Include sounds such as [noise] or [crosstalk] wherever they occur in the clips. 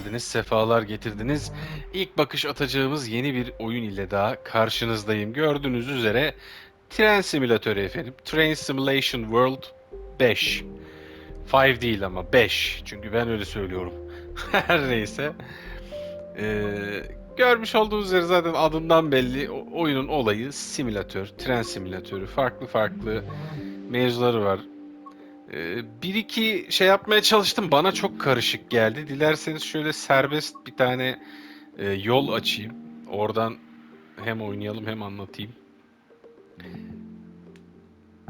geldiniz, sefalar getirdiniz. İlk bakış atacağımız yeni bir oyun ile daha karşınızdayım. Gördüğünüz üzere tren simülatörü efendim. Train Simulation World 5. 5 değil ama 5. Çünkü ben öyle söylüyorum. [laughs] Her neyse. Ee, görmüş olduğunuz üzere zaten adından belli. O- oyunun olayı simülatör, tren simülatörü. Farklı farklı mevzuları var. Ee, bir iki şey yapmaya çalıştım. Bana çok karışık geldi. Dilerseniz şöyle serbest bir tane e, yol açayım. Oradan hem oynayalım hem anlatayım.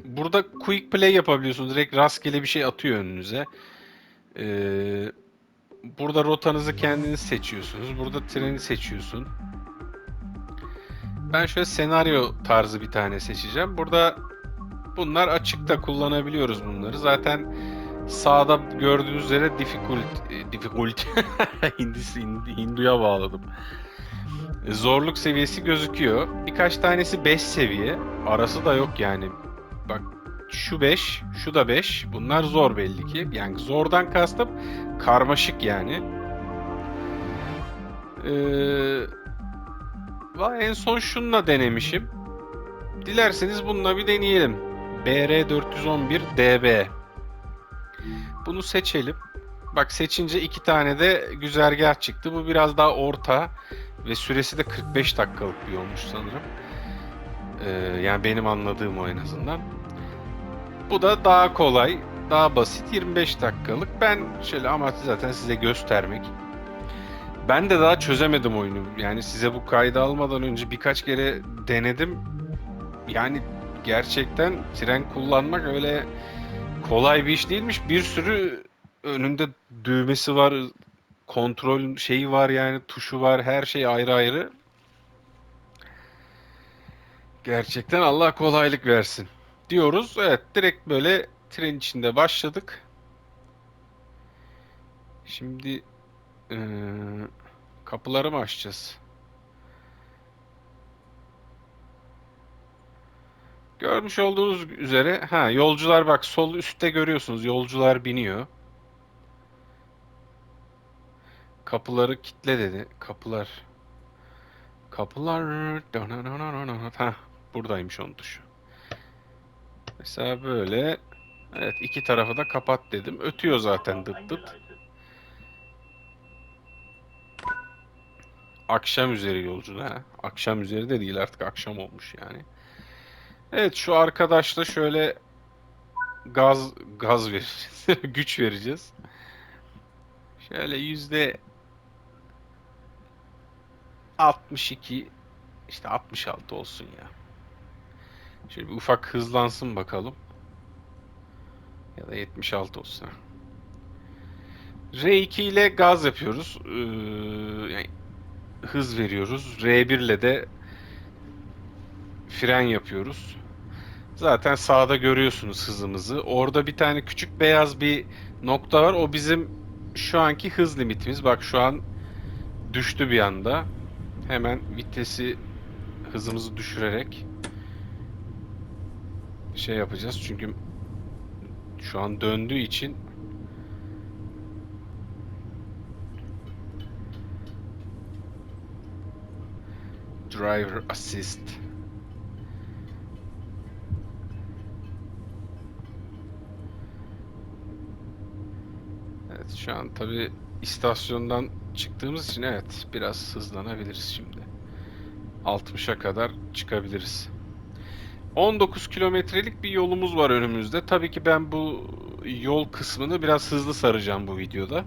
Burada quick play yapabiliyorsunuz. Direkt rastgele bir şey atıyor önünüze. Ee, burada rotanızı kendiniz seçiyorsunuz. Burada treni seçiyorsun. Ben şöyle senaryo tarzı bir tane seçeceğim. Burada Bunlar açıkta kullanabiliyoruz bunları. Zaten sağda gördüğünüz üzere difficult, e, difficult [laughs] Hindisi, Hindi- Hindu'ya bağladım. E, Zorluk seviyesi gözüküyor. Birkaç tanesi 5 seviye. Arası da yok yani. Bak şu 5, şu da 5. Bunlar zor belli ki. Yani zordan kastım karmaşık yani. Ee, en son şununla denemişim. Dilerseniz bununla bir deneyelim. BR411DB. Bunu seçelim. Bak seçince iki tane de güzergah çıktı. Bu biraz daha orta ve süresi de 45 dakikalık bir olmuş sanırım. Ee, yani benim anladığım o en azından. Bu da daha kolay, daha basit 25 dakikalık. Ben şöyle amaç zaten size göstermek. Ben de daha çözemedim oyunu. Yani size bu kaydı almadan önce birkaç kere denedim. Yani gerçekten tren kullanmak öyle kolay bir iş değilmiş. Bir sürü önünde düğmesi var, kontrol şeyi var yani tuşu var, her şey ayrı ayrı. Gerçekten Allah kolaylık versin. Diyoruz. Evet, direkt böyle tren içinde başladık. Şimdi eee, kapıları mı açacağız? Görmüş olduğunuz üzere ha yolcular bak sol üstte görüyorsunuz yolcular biniyor. Kapıları kitle dedi. Kapılar. Kapılar. Ha buradaymış onun tuşu. Mesela böyle. Evet iki tarafı da kapat dedim. Ötüyor zaten dıt dıt. Akşam üzeri yolcu ha. Akşam üzeri de değil artık akşam olmuş yani. Evet şu arkadaşla şöyle gaz gaz vereceğiz. [laughs] Güç vereceğiz. Şöyle yüzde 62 işte 66 olsun ya. Şöyle bir ufak hızlansın bakalım. Ya da 76 olsun. ha. R2 ile gaz yapıyoruz. Ee, yani hız veriyoruz. R1 ile de fren yapıyoruz. Zaten sağda görüyorsunuz hızımızı. Orada bir tane küçük beyaz bir nokta var. O bizim şu anki hız limitimiz. Bak şu an düştü bir anda. Hemen vitesi hızımızı düşürerek şey yapacağız. Çünkü şu an döndüğü için driver assist şu an tabi istasyondan çıktığımız için evet biraz hızlanabiliriz şimdi. 60'a kadar çıkabiliriz. 19 kilometrelik bir yolumuz var önümüzde. Tabii ki ben bu yol kısmını biraz hızlı saracağım bu videoda.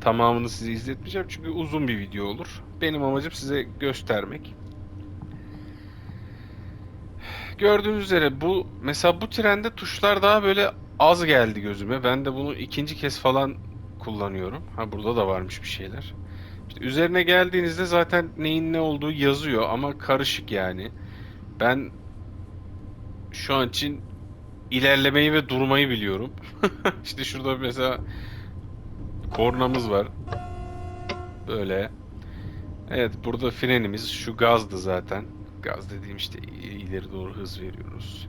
Tamamını size izletmeyeceğim çünkü uzun bir video olur. Benim amacım size göstermek. Gördüğünüz üzere bu mesela bu trende tuşlar daha böyle az geldi gözüme. Ben de bunu ikinci kez falan kullanıyorum. Ha burada da varmış bir şeyler. İşte üzerine geldiğinizde zaten neyin ne olduğu yazıyor ama karışık yani. Ben şu an için ilerlemeyi ve durmayı biliyorum. [laughs] işte şurada mesela kornamız var. Böyle. Evet burada frenimiz şu gazdı zaten. Gaz dediğim işte ileri doğru hız veriyoruz.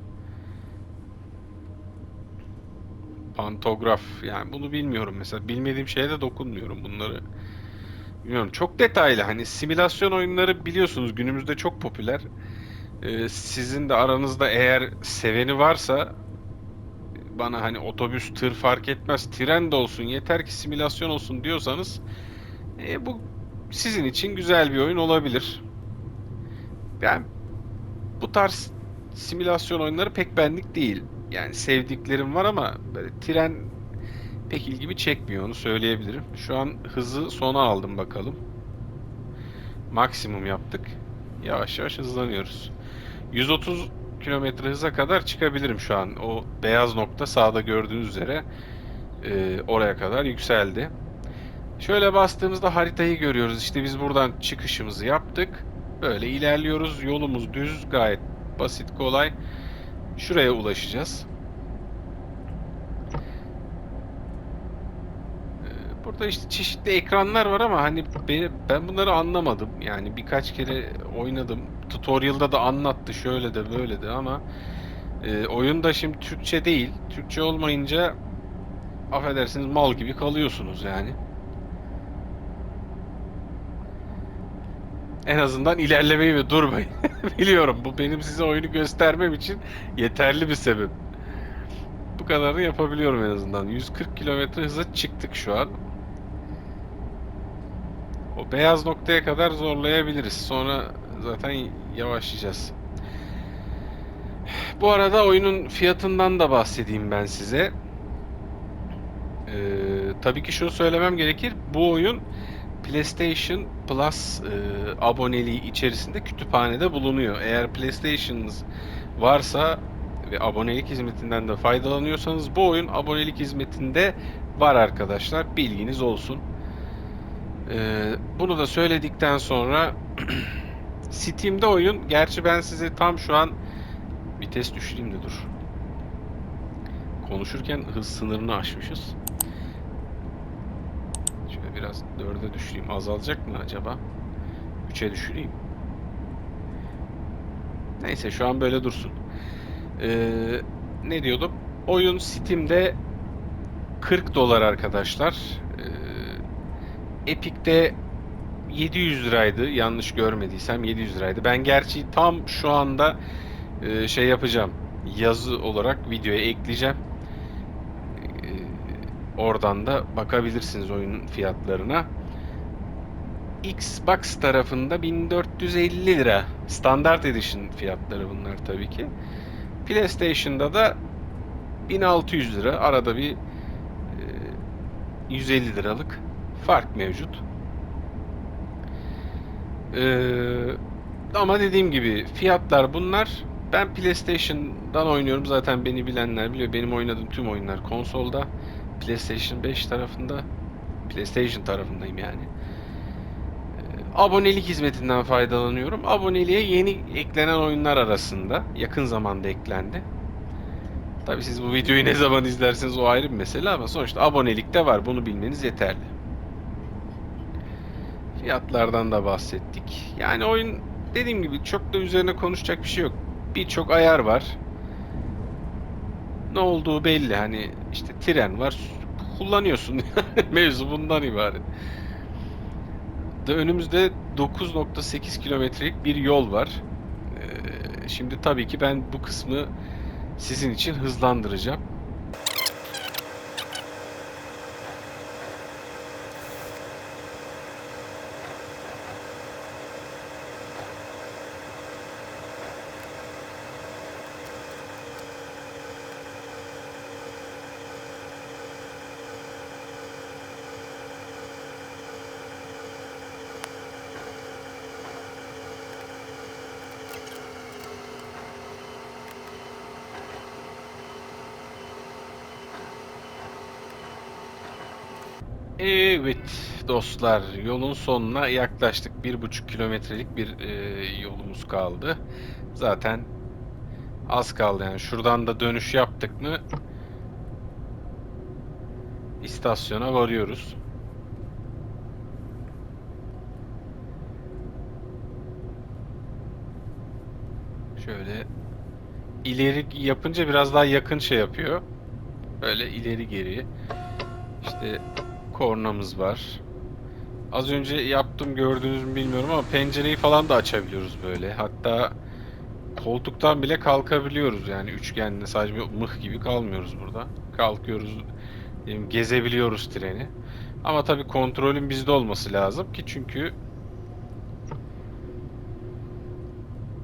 Pantograf yani bunu bilmiyorum mesela bilmediğim şeye de dokunmuyorum bunları bilmiyorum çok detaylı hani simülasyon oyunları biliyorsunuz günümüzde çok popüler. Ee, sizin de aranızda eğer seveni varsa bana hani otobüs, tır fark etmez, tren de olsun yeter ki simülasyon olsun diyorsanız e, bu sizin için güzel bir oyun olabilir. Ben bu tarz simülasyon oyunları pek benlik değil. Yani sevdiklerim var ama böyle tren pek ilgimi çekmiyor onu söyleyebilirim. Şu an hızı sona aldım bakalım. Maksimum yaptık. Yavaş yavaş hızlanıyoruz. 130 kilometre hıza kadar çıkabilirim şu an. O beyaz nokta sağda gördüğünüz üzere e, oraya kadar yükseldi. Şöyle bastığımızda haritayı görüyoruz. İşte biz buradan çıkışımızı yaptık. Böyle ilerliyoruz. Yolumuz düz, gayet basit, kolay. Şuraya ulaşacağız. Ee, Burada işte çeşitli ekranlar var ama hani be- ben bunları anlamadım. Yani birkaç kere oynadım. Tutorial'da da anlattı şöyle de böyle de ama e, oyunda şimdi Türkçe değil. Türkçe olmayınca affedersiniz mal gibi kalıyorsunuz yani. En azından ilerlemeyi ve durmayı [laughs] biliyorum. Bu benim size oyunu göstermem için yeterli bir sebep. Bu kadarını yapabiliyorum en azından. 140 kilometre hıza çıktık şu an. O beyaz noktaya kadar zorlayabiliriz. Sonra zaten yavaşlayacağız. Bu arada oyunun fiyatından da bahsedeyim ben size. Ee, tabii ki şunu söylemem gerekir. Bu oyun PlayStation Plus e, aboneliği içerisinde kütüphanede bulunuyor. Eğer PlayStation'ınız varsa ve abonelik hizmetinden de faydalanıyorsanız bu oyun abonelik hizmetinde var arkadaşlar. Bilginiz olsun. Ee, bunu da söyledikten sonra [clears throat] Steam'de oyun. Gerçi ben size tam şu an vites düşüreyim de dur. Konuşurken hız sınırını aşmışız. Biraz 4'e düşüreyim. Azalacak mı acaba? 3'e düşüreyim. Neyse şu an böyle dursun. Ee, ne diyordum? Oyun Steam'de 40 dolar arkadaşlar. Ee, Epic'te 700 liraydı. Yanlış görmediysem 700 liraydı. Ben gerçi tam şu anda e, şey yapacağım. Yazı olarak videoya ekleyeceğim. Oradan da bakabilirsiniz oyunun fiyatlarına. Xbox tarafında 1450 lira. Standart Edition fiyatları bunlar tabii ki. PlayStation'da da 1600 lira. Arada bir e, 150 liralık fark mevcut. Ee, ama dediğim gibi fiyatlar bunlar. Ben PlayStation'dan oynuyorum. Zaten beni bilenler biliyor. Benim oynadığım tüm oyunlar konsolda. PlayStation 5 tarafında. PlayStation tarafındayım yani. Ee, Abonelik hizmetinden faydalanıyorum. Aboneliğe yeni eklenen oyunlar arasında. Yakın zamanda eklendi. Tabi siz bu videoyu ne zaman izlerseniz o ayrı bir mesele ama sonuçta abonelikte var. Bunu bilmeniz yeterli. Fiyatlardan da bahsettik. Yani oyun dediğim gibi çok da üzerine konuşacak bir şey yok. Birçok ayar var. Ne olduğu belli. Hani işte tren var. Kullanıyorsun. [laughs] Mevzu bundan ibaret. Da önümüzde 9.8 kilometrelik bir yol var. Ee, şimdi tabii ki ben bu kısmı sizin için hızlandıracağım. Evet dostlar yolun sonuna yaklaştık. Bir buçuk kilometrelik bir e, yolumuz kaldı. Zaten az kaldı yani. Şuradan da dönüş yaptık mı istasyona varıyoruz. Şöyle ileri yapınca biraz daha yakın şey yapıyor. Böyle ileri geri. İşte kornamız var. Az önce yaptım gördünüz mü bilmiyorum ama pencereyi falan da açabiliyoruz böyle. Hatta koltuktan bile kalkabiliyoruz yani üçgenle sadece bir mıh gibi kalmıyoruz burada. Kalkıyoruz, gezebiliyoruz treni. Ama tabii kontrolün bizde olması lazım ki çünkü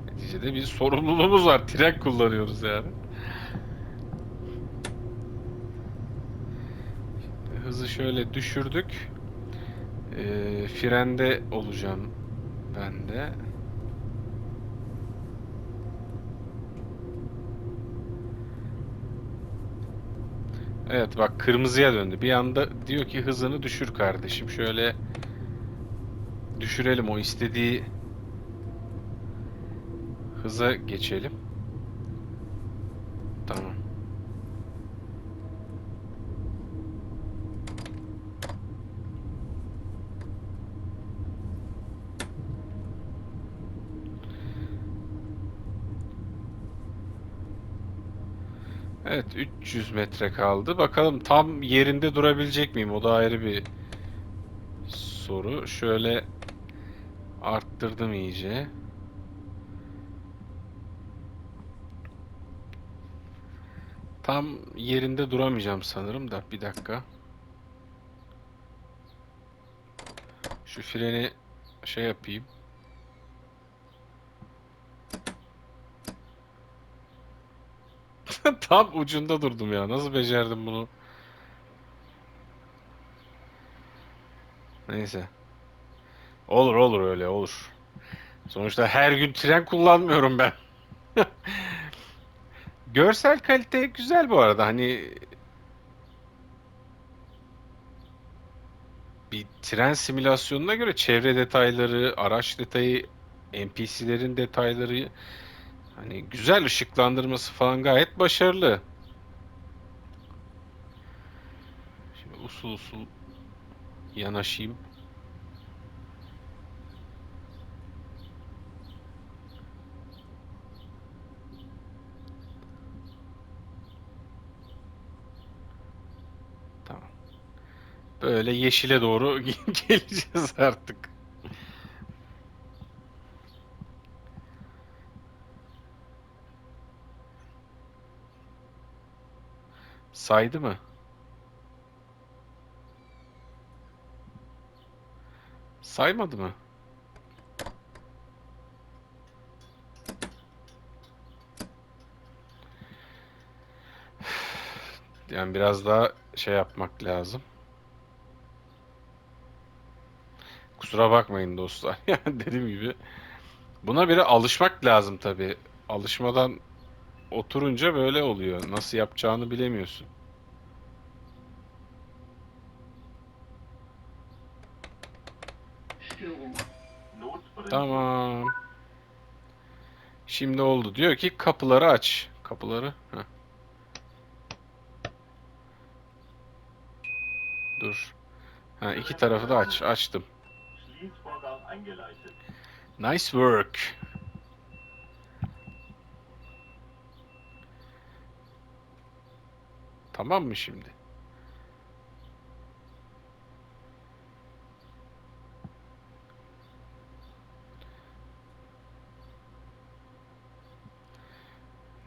neticede bir sorumluluğumuz var. Tren kullanıyoruz yani. Hızı şöyle düşürdük. Ee, frende olacağım ben de. Evet bak kırmızıya döndü. Bir anda diyor ki hızını düşür kardeşim. Şöyle düşürelim o istediği hıza geçelim. Tamam. Evet 300 metre kaldı. Bakalım tam yerinde durabilecek miyim? O da ayrı bir soru. Şöyle arttırdım iyice. Tam yerinde duramayacağım sanırım da bir dakika. Şu freni şey yapayım. Tam ucunda durdum ya. Nasıl becerdim bunu? Neyse. Olur olur öyle olur. Sonuçta her gün tren kullanmıyorum ben. [laughs] Görsel kalite güzel bu arada. Hani bir tren simülasyonuna göre çevre detayları, araç detayı, NPC'lerin detayları hani güzel ışıklandırması falan gayet başarılı. Şimdi usul usul yanaşayım. Tamam. Böyle yeşile doğru [laughs] geleceğiz artık. Saydı mı? Saymadı mı? [sighs] Yani biraz daha şey yapmak lazım. Kusura bakmayın dostlar. [laughs] Yani dediğim gibi buna bir alışmak lazım tabii. Alışmadan oturunca böyle oluyor. Nasıl yapacağını bilemiyorsun. Tamam. Şimdi oldu. Diyor ki kapıları aç. Kapıları. Heh. Dur. Ha, iki tarafı da aç. Açtım. Nice work. Tamam mı şimdi?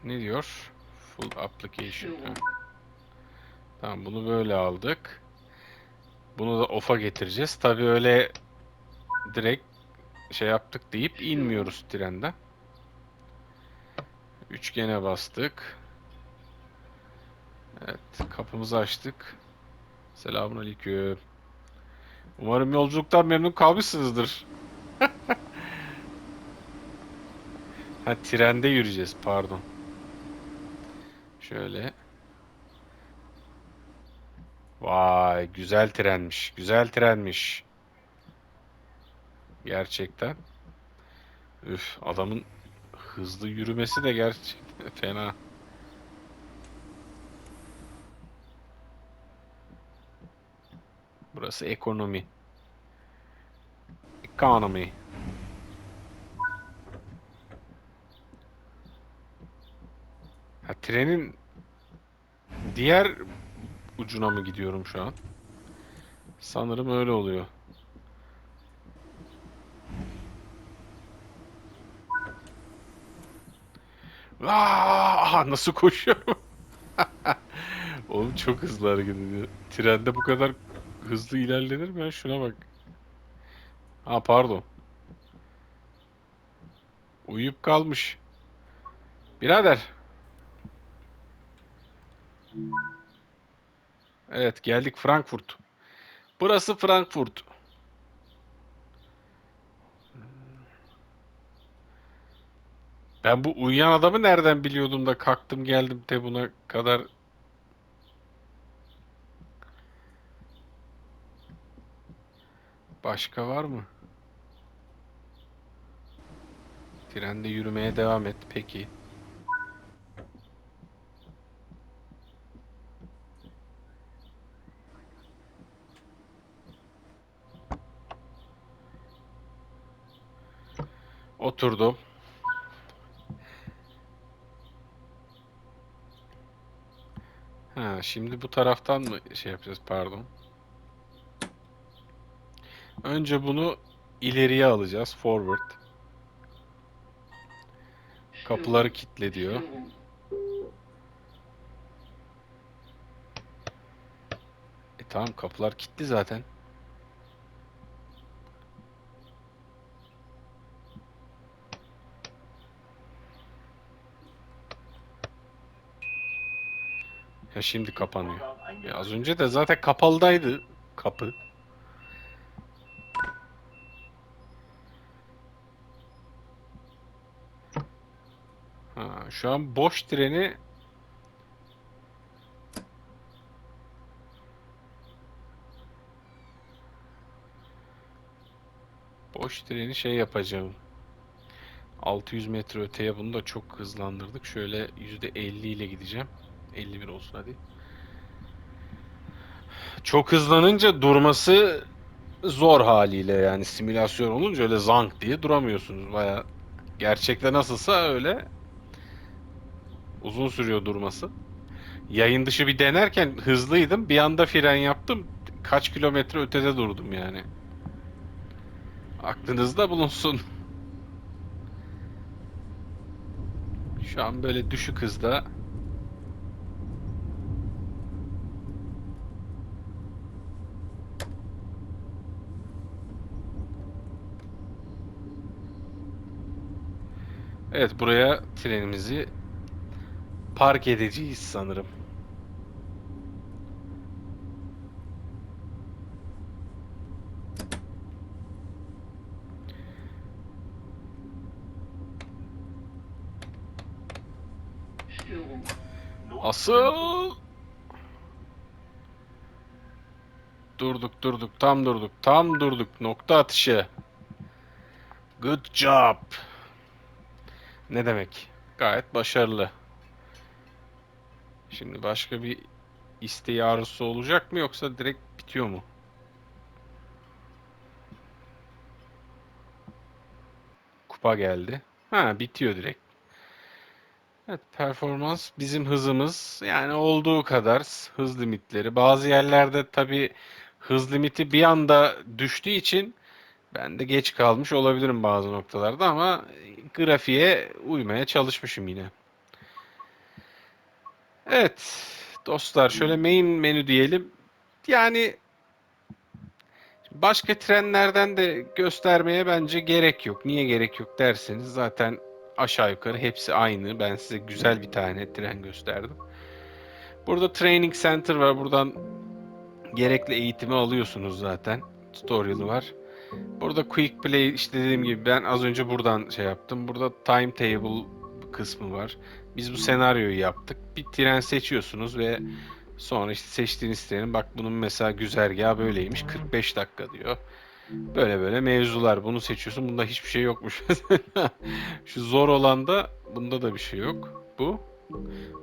Ne diyor? Full application. Ha. Tamam bunu böyle aldık. Bunu da off'a getireceğiz. Tabii öyle direkt şey yaptık deyip inmiyoruz trenden. Üçgene bastık. Evet, kapımızı açtık. Selamünaleyküm. Umarım yolculuktan memnun kalmışsınızdır. [laughs] ha trende yürüyeceğiz, pardon. Şöyle. Vay, güzel trenmiş. Güzel trenmiş. Gerçekten. Üf, adamın hızlı yürümesi de gerçekten [laughs] fena. Burası ekonomi. Economy. Ha, trenin diğer ucuna mı gidiyorum şu an? Sanırım öyle oluyor. Aa, nasıl koşuyorum? [laughs] Oğlum çok hızlı hareket ediyor. Trende bu kadar hızlı ilerlenir mi? Şuna bak. Ha pardon. Uyuyup kalmış. Birader. Evet geldik Frankfurt. Burası Frankfurt. Ben bu uyuyan adamı nereden biliyordum da kalktım geldim de buna kadar Başka var mı? Trende yürümeye devam et. Peki. Oturdum. Ha, şimdi bu taraftan mı şey yapacağız? Pardon. Önce bunu ileriye alacağız. Forward. Kapıları kilitle diyor. E tamam kapılar kilitli zaten. Ya şimdi kapanıyor. Ya az önce de zaten kapalıdaydı kapı. Ha, şu an boş treni boş treni şey yapacağım. 600 metre öteye bunu da çok hızlandırdık. Şöyle %50 ile gideceğim. 51 olsun hadi. Çok hızlanınca durması zor haliyle yani simülasyon olunca öyle zank diye duramıyorsunuz. Baya gerçekte nasılsa öyle uzun sürüyor durması. Yayın dışı bir denerken hızlıydım. Bir anda fren yaptım. Kaç kilometre ötede durdum yani. Aklınızda bulunsun. Şu an böyle düşük hızda Evet buraya trenimizi park edeceğiz sanırım. Asıl Durduk durduk tam durduk tam durduk nokta atışı. Good job. Ne demek? Gayet başarılı. Şimdi başka bir isteği arzusu olacak mı yoksa direkt bitiyor mu? Kupa geldi. Ha bitiyor direkt. Evet performans bizim hızımız yani olduğu kadar hız limitleri. Bazı yerlerde tabii hız limiti bir anda düştüğü için ben de geç kalmış olabilirim bazı noktalarda ama grafiğe uymaya çalışmışım yine. Evet dostlar şöyle main menü diyelim. Yani başka trenlerden de göstermeye bence gerek yok. Niye gerek yok derseniz zaten aşağı yukarı hepsi aynı. Ben size güzel bir tane tren gösterdim. Burada training center var. Buradan gerekli eğitimi alıyorsunuz zaten. Tutorial'ı var. Burada quick play işte dediğim gibi ben az önce buradan şey yaptım. Burada timetable kısmı var. Biz bu senaryoyu yaptık. Bir tren seçiyorsunuz ve sonra işte seçtiğiniz trenin bak bunun mesela güzergahı böyleymiş. 45 dakika diyor. Böyle böyle mevzular. Bunu seçiyorsun. Bunda hiçbir şey yokmuş. [laughs] Şu zor olan da bunda da bir şey yok. Bu.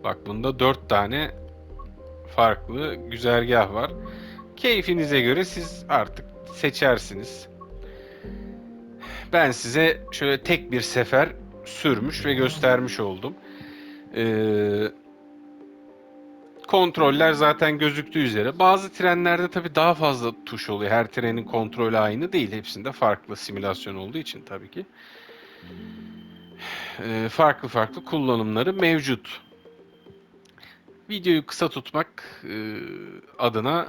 Bak bunda 4 tane farklı güzergah var. Keyfinize göre siz artık seçersiniz. Ben size şöyle tek bir sefer sürmüş ve göstermiş oldum. Ee, kontroller zaten gözüktüğü üzere. Bazı trenlerde tabii daha fazla tuş oluyor. Her trenin kontrolü aynı değil. Hepsinde farklı simülasyon olduğu için tabii ki. e, farklı farklı kullanımları mevcut. Videoyu kısa tutmak e, adına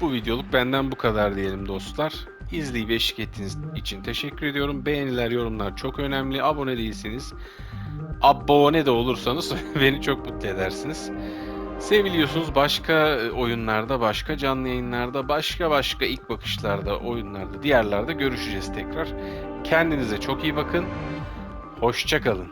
bu videoluk benden bu kadar diyelim dostlar. İzleyip eşlik ettiğiniz için teşekkür ediyorum. Beğeniler, yorumlar çok önemli. Abone değilseniz, abone de olursanız [laughs] beni çok mutlu edersiniz. Seviliyorsunuz başka e, oyunlarda, başka canlı yayınlarda, başka başka ilk bakışlarda, oyunlarda, diğerlerde görüşeceğiz tekrar. Kendinize çok iyi bakın. Hoşça kalın.